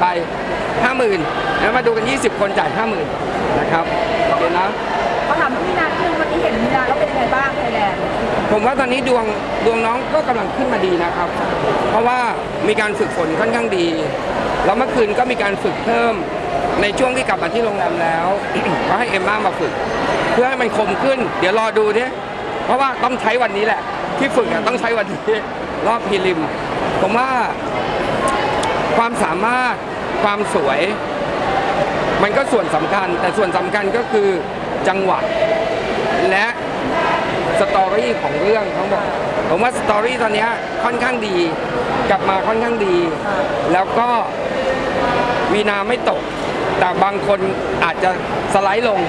ไปห้าหมื่นแล้วมาดูกัน 20 คนจ่ายห้าหมื่นนะครับโอเคนะเขาถามพี่นาคือวันนี้เห็นมีนาแล้วเป็นยังไงบ้างไทยแลนด์ผมว่าตอนนี้ดวงดวงน้องก็กำลังขึ้นมาดีนะครับ เพราะว่ามีการฝึกฝนค่อนข้างดี แล้วเมื่อคืนก็มีการฝึกเพิ่มในช่วงที่กลับมาที่โรงแรมแล้ว ก็ให้เอมม่ามาฝึก เพื่อให้มันคมขึ้น เดี๋ยวรอดูเนี่ยเพราะว่าต้องใช้วันนี้แหละ ที่ฝึกอะต้องใช้วันนี้รอบพรีลิม ผมว่า ความสามารถความสวย มันก็ส่วนสำคัญ แต่ส่วนสำคัญก็คือจังหวะและสตอรี่ของเรื่องทั้งหมดผมว่าสตอรี่ตอนเนี้ยค่อนข้างดีกลับมาค่อนข้างดี แล้วก็วีนาไม่ตก แต่บางคนอาจจะสไลด์ลง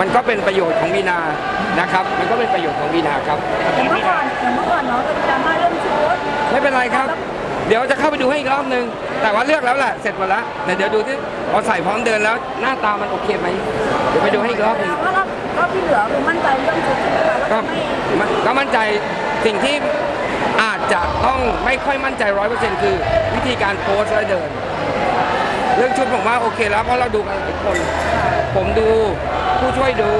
มันก็เป็นประโยชน์ของวีนานะครับ มันก็เป็นประโยชน์ของวีนาครับอย่างเมื่อก่อนอย่างเมื่อก่อนเนาะจะมีดราม่าเรื่องชุดไม่เป็นไรครับ เดี๋ยวจะเข้าไปดูให้อีกรอบนึง แต่ว่าเลือกแล้วแหละเสร็จหมดแล้วแต่เดี๋ยวดูที่พอใส่พร้อมเดินแล้วหน้าตามันโอเคไหมเดี๋ยวไปดูให้อีกรอบหนึงแล้วรอบรอบที่เหลือคือมั่นใจเรื่องชุดใช่ไหมคะก็แล้วก็ไม่มันก็มั่นใจสิ่งที่อาจจะต้องไม่ค่อยมั่นใจร้อยเปอร์เซ็นต์คือ วิธีการโพสและเดิน เรื่องชุดผมว่าโอเคแล้วเพราะเราดูกันทุกคน ผมดูผู้ช่วยดู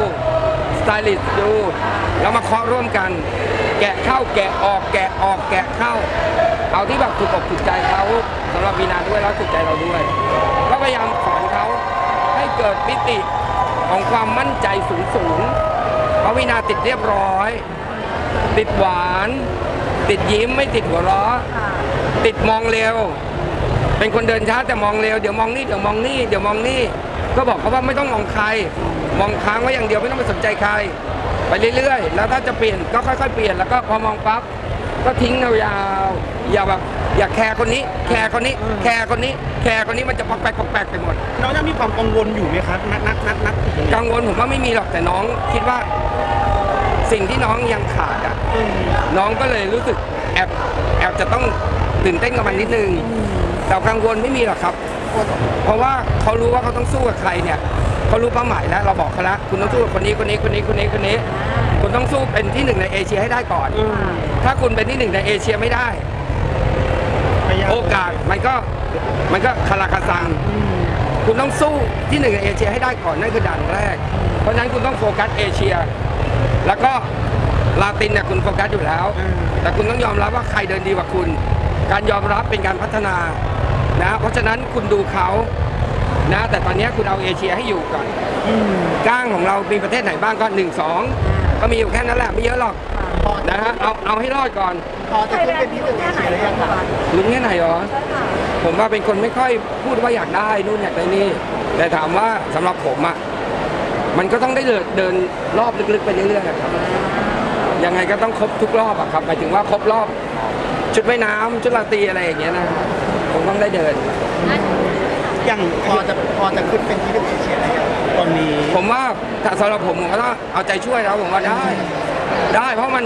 สไตลิสต์ดูแล้วมาเคาะร่วมกัน แกะเข้าแกะออกแกะออกแกะเข้า เอาที่แบบถูกอกถูกใจเขาสำหรับวีนาด้วยแล้วถูกใจเราด้วย ก็พยายามสอนเขาให้เกิดมิติของความมั่นใจสูงสูงๆเพราะวีนาติดเรียบร้อย ติดหวาน ติดยิ้มไม่ติดหัวเราะติดมองเร็ว เป็นคนเดินช้าแต่มองเร็วเดี๋ยวมองนี่เดี๋ยวมองนี่เดี๋ยวมองนี่ก็บอกเขาว่าไม่ต้องมองใคร มองค้างไว้อย่างเดียวไม่ต้องไปสนใจใคร ไปเรื่อยๆ แล้วถ้าจะเปลี่ยนก็ค่อยๆเปลี่ยนแล้วก็พอมองปั๊บ ก็ทิ้งยาวๆอย่าแบบอย่าแคร์คนนี้ แคร์คนนี้ แคร์คนนี้ แคร์คนนี้มันจะปอกแปกปอกแปกไปหมด น้องยังมีความกังวลอยู่ไหมครับนักนักนักนักกังวลผมว่าไม่มีหรอกแต่น้องคิดว่า สิ่งที่น้องยังขาดอะน้องก็เลยรู้สึกแอบแอบจะต้องตื่นเต้นกับมันนิดนึงแต่กังวลไม่มีหรอกครับ เพราะว่าเขารู้ว่าเขาต้องสู้กับใครเนี่ยเขารู้เป้าหมายแล้วเราบอกเขาแล้วคุณต้องสู้กับคนนี้คนนี้คนนี้คนนี้คนนี้ คุณต้องสู้เป็นที่หนึ่งในเอเชียให้ได้ก่อน ถ้าคุณเป็นที่หนึ่งในเอเชียไม่ได้ โอกาสมันก็มันก็คาราคาซังคุณต้องสู้ที่หนึ่งในเอเชียให้ได้ก่อนนั่นคือด่านแรก เพราะฉะนั้นคุณต้องโฟกัสเอเชีย แล้วก็ลาตินเนี่ยคุณโฟกัสอยู่แล้ว แต่คุณต้องยอมรับว่าใครเดินดีกว่าคุณ การยอมรับเป็นการพัฒนา นะเพราะฉะนั้นคุณดูเขานะแต่ตอนนี้คุณเอาเอเชียให้อยู่ก่อนก้างของเรามีประเทศไหนบ้างก็หนึ่งสองก็มีอยู่แค่นั้นแหละไม่เยอะหรอกนะฮะเอาเอาให้รอดก่อนพอจะขึ้นเป็นที่หนึ่งเอเชียได้ยังคะลุ้นแค่ไหนหรอใช่ค่ะผมว่าเป็นคนไม่ค่อยพูดว่าอยากได้นู่นอยากได้นี่ แต่ถามว่าสำหรับผมอะมันก็ต้องได้เดินเดินรอบลึกๆไปเรื่อยๆอะครับยังไงก็ต้องครบทุกรอบอะครับหมายถึงว่าครบรอบชุดว่ายน้ำชุดราตรีอะไรอย่างเงี้ยนะ ผมต้องได้เดิน อย่างพอจะพอจะขึ้นเป็นที่หนึ่งเอเชียได้ยังตอนนี้ผมว่าถ้าสำหรับผมผมก็ต้องเอาใจช่วยแล้วผมว่าได้ ได้เพราะมัน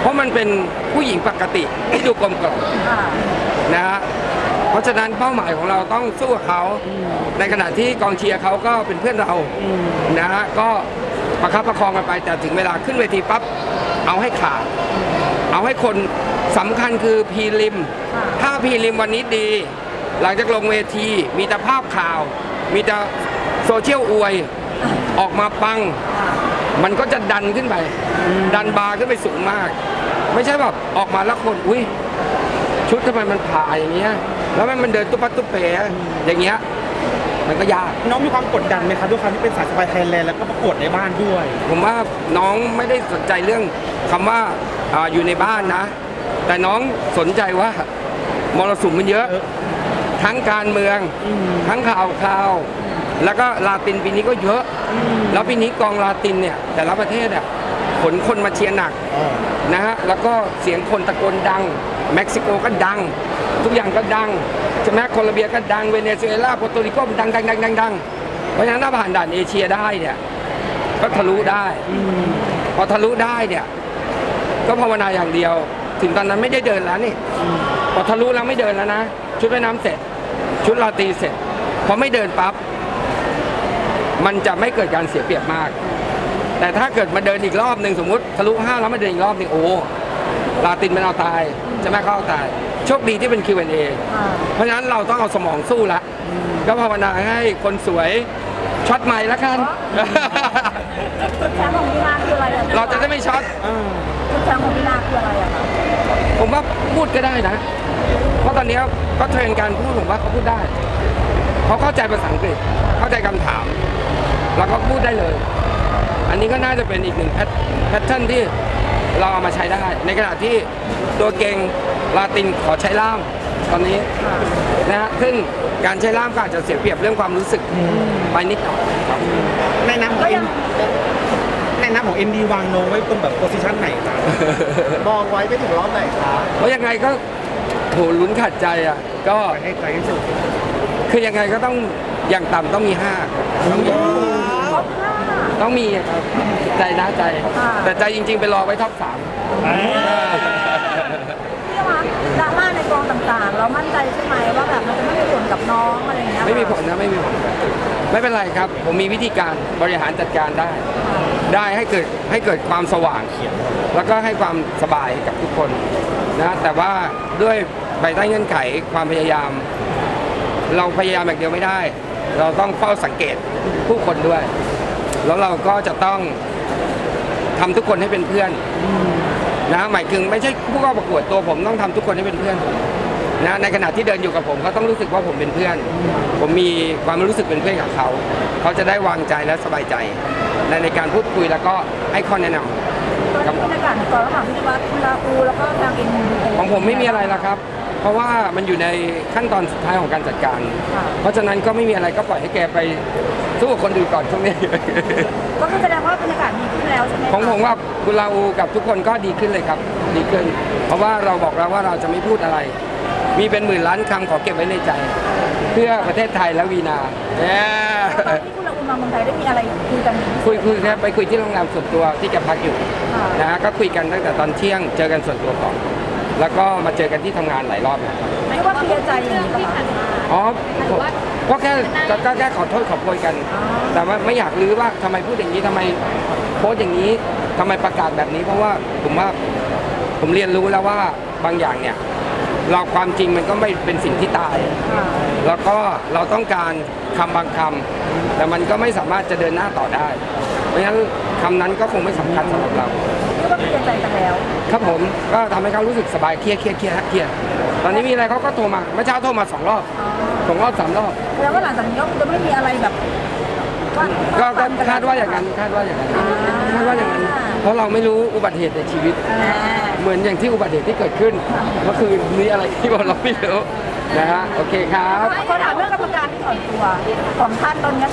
เพราะมันเป็นผู้หญิงปกติที่ดูกลมกล่อมค่ะนะฮะเพราะฉะนั้นเป้าหมายของเราต้องสู้กับเขา ในขณะที่กองเชียร์เขาก็เป็นเพื่อนเรานะฮะก็ประคับประคองกันไปแต่ถึงเวลาขึ้นเวทีปั๊บ เอาให้ขาด เอาให้คนสำคัญคือพีริม ถ้าพีริมวันนี้ดี หลังจากลงเวที มีแต่ภาพข่าว มีแต่โซเชียลอวย ออกมาปัง มันก็จะดันขึ้นไป ดันบาร์ขึ้นไปสูงมาก ไม่ใช่แบบออกมาแล้วคนอุ้ยชุดทำไมมันผ่าอย่างเงี้ย แล้วมันเดินตุ๊บปัดตุ๊บเป๋อย่างเงี้ย มันก็ยาก น้องมีความกดดันไหมครับด้วยความที่เป็นสายสบายไทยแลนด์แล้วก็ประกวดในบ้านด้วย ผมว่าน้องไม่ได้สนใจเรื่องคำว่าอาอยู่ในบ้านนะ แต่น้องสนใจว่ามรสุมมันเยอะ เยอะทั้งการเมืองทั้งข่าวข่าว แล้วก็ลาตินปีนี้ก็เยอะ แล้วปีนี้กองลาตินเนี่ยแต่ละประเทศอะขนคนมาเชียร์หนัก นะฮะ แล้วก็เสียงคนตะโกนดัง เม็กซิโกก็ดัง ทุกอย่างก็ดังใช่ไหมโคลอมเบียก็ดังเวเนซุเอลาโปรโตริโกดังดังดังดังดังเพราะฉะนั้นถ้าผ่านด่านเอเชียได้เนี่ยก็ทะลุได้พอทะลุได้เนี่ยก็ภาวนาอย่างเดียว ถึงตอนนั้นไม่ได้เดินแล้วนี่พอทะลุแล้วไม่เดินแล้วนะ ชุดว่ายน้ำเสร็จ ชุดราตรีเสร็จพอไม่เดินปั๊บมันจะไม่เกิดการเสียเปรียบมาก แต่ถ้าเกิดมาเดินอีกรอบหนึ่งสมมติทะลุห้าแล้วมาเดินอีกรอบหนึ่งโอ้ ลาตินเป็นเอาตายใช่ไหมเขาเอาตาย โชคดีที่เป็น Q&A อ่าเพราะฉะนั้นเราต้องเอาสมองสู้ละ ก็ภาวนาให้คนสวยช็อตใหม่ละกัน จุดแข็งของมีนาคืออะไรอะเราจะได้ไม่ช็อต จุดแข็งของมีนาคืออะไรอะคะผมว่าพูดก็ได้นะ เพราะตอนนี้ก็เทรนการพูดผมว่าเขาพูดได้ เขาเข้าใจภาษาอังกฤษ เข้าใจคำถาม แล้วก็พูดได้เลย อันนี้ก็น่าจะเป็นอีกหนึ่งแพทแพทเทิร์นที่ เราเอามาใช้ได้ ในขณะที่ตัวเก่งลาตินขอใช้ล่ามตอนนี้นะฮะซึ่งการใช้ล่ามก็อาจจะเสียเปรียบเรื่องความรู้สึกไปนิดหน่อยครับในน้ำของเอ็มในน้ำของเอ็มดีวางน้องไว้ตรงแบบโพสิชันไหนครับมองไว้ไปถึงรอบไหนคะเพราะยังไงก็โหลุ้นขัดใจอะ ก็ให้ไกลที่สุดคือยังไงก็ต้องอย่างต่ำต้องมีห้าต้องมีครบห้าต้องมีอะครับใจนะใจอ่าแต่ใจจริง ๆ ไปรอไว้ท็อปสาม พี่ว่าดราม่าในกองต่างๆ เรามั่นใจใช่ไหมว่าแบบมันจะไม่มีผลกับน้องอะไรอย่างเงี้ยไม่มีผลนะไม่มีผลไม่เป็นไรครับ ผมมีวิธีการบริหารจัดการได้ ได้ให้เกิดให้เกิดความสว่างแล้วก็ให้ความสบายกับทุกคนนะแต่ว่าด้วยภายใต้เงื่อนไขความพยายาม เราพยายามอย่างเดียวไม่ได้ เราต้องเฝ้าสังเกตผู้คนด้วย แล้วเราก็จะต้อง ทำทุกคนให้เป็นเพื่อนนะหมายถึงไม่ใช่ผู้เข้าประกวดตัวผมต้องทำทุกคนให้เป็นเพื่อนนะในขณะที่เดินอยู่กับผมเขาต้องรู้สึกว่าผมเป็นเพื่อน ผมมีความรู้สึกเป็นเพื่อนกับเขาเขาจะได้วางใจและสบายใจในในการพูดคุยแล้วก็ให้ข้อแนะนำ ตอนนี้บรรยากาศในกองระหว่างพี่นวัดคุณลาอูแล้วก็ทางเอ็นของผมไม่มีอะไรแล้วครับ เพราะว่ามันอยู่ในขั้นตอนสุดท้ายของการจัดการเพราะฉะนั้นก็ไม่มีอะไรก็ปล่อยให้แกไปสู้กับคนอื่นก่อนช่วงนี้ ก็คือแสดง แล้วใช่ไหมคะของผมว่าคุณลาอูกับทุกคนก็ดีขึ้นเลยครับ ดีขึ้น เพราะว่าเราบอกแล้วว่าเราจะไม่พูดอะไร มีเป็นหมื่นล้านคำขอเก็บไว้ในใจ เพื่อประเทศไทยและวีนาแย่ตอนที่คุณลาอูมาเมืองไทยได้มีอะไรคุยกันคุยคุยแค่ไปคุยที่โรงแรมส่วนตัวที่แกพักอยู่ค่ะนะฮะก็คุยกันตั้งแต่ตอนเที่ยงเจอกันส่วนตัวก่อนแล้วก็มาเจอกันที่ทำงานหลายรอบนะครับไม่ว่าเคลียร์ใจอย่างนี้ป่ะคะอ๋อผม ก็แค่ก็ก็แค่ขอโทษขอโพยกัน แต่ว่าไม่อยากรื้อว่าทำไมพูดอย่างนี้ทำไมโพสต์อย่างนี้ทำไมประกาศแบบนี้ เพราะว่าผมว่าผมเรียนรู้แล้วว่าบางอย่างเนี่ย เราความจริงมันก็ไม่เป็นสิ่งที่ตายอ่าแล้วก็เราต้องการคำบางคำแต่มันก็ไม่สามารถจะเดินหน้าต่อได้ เพราะฉะนั้นคำนั้นก็คงไม่สำคัญสำหรับเรา เรียกว่าเคลียร์ใจกันแล้ว ครับผมก็ทำให้เขารู้สึกสบายเครียดเครียดเครียดเครียดตอนนี้มีอะไรเขาก็โทรมาเมื่อเช้าโทรมาสองรอบ สองรอบสามรอบแสดงว่าหลังจากนี้ก็คงจะไม่มีอะไรแบบว่าก็ก็คาดว่าอย่างนั้นคาดว่าอย่างนั้นคาดว่าอย่างนั้นเพราะเราไม่รู้อุบัติเหตุในชีวิต อ่าเหมือนอย่างที่อุบัติเหตุที่เกิดขึ้นเมื่อคืนมีอะไรที่เราไม่รู้นะฮะโอเคครับ ขอถามเรื่องกรรมการที่ถอนตัวของท่านตอนนี้